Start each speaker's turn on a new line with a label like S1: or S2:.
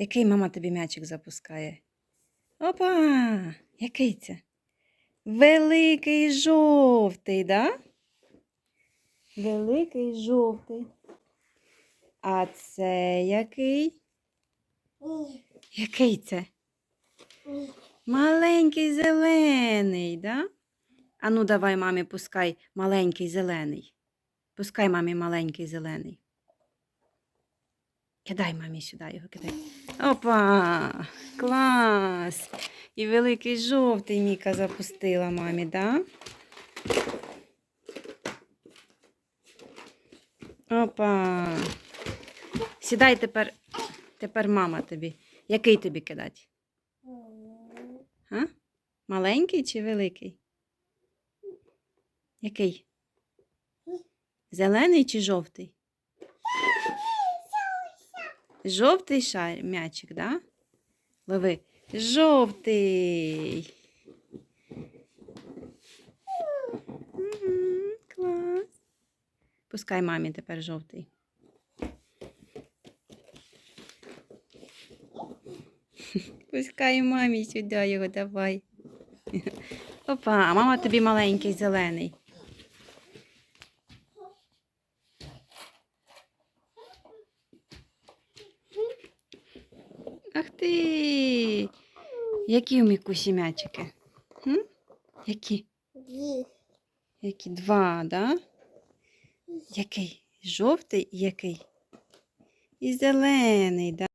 S1: Який мама тобі м'ячик запускає? Опа! Який це? Великий жовтий, да? Великий жовтий. А це який? Який це? Маленький зелений, да? А ну давай мамі пускай маленький зелений. Пускай мамі маленький зелений. Кидай мамі сюди його, кидай. Опа! Клас! І великий жовтий Міка запустила мамі, да? Опа! Сідай тепер, тепер мама тобі. Який тобі кидати? А? Маленький чи великий? Який? Зелений чи жовтий? Жовтий шар, м'ячик, да? Лови. Жовтий. Клас. Пускай мамі тепер жовтий. Пускай мамі сюди його давай. Опа, мама тобі маленький зелений. Ах ти! Які у Мікусі м'ячики? Хм? Які? Які? Два, да? Який? Жовтий і який? І зелений, да?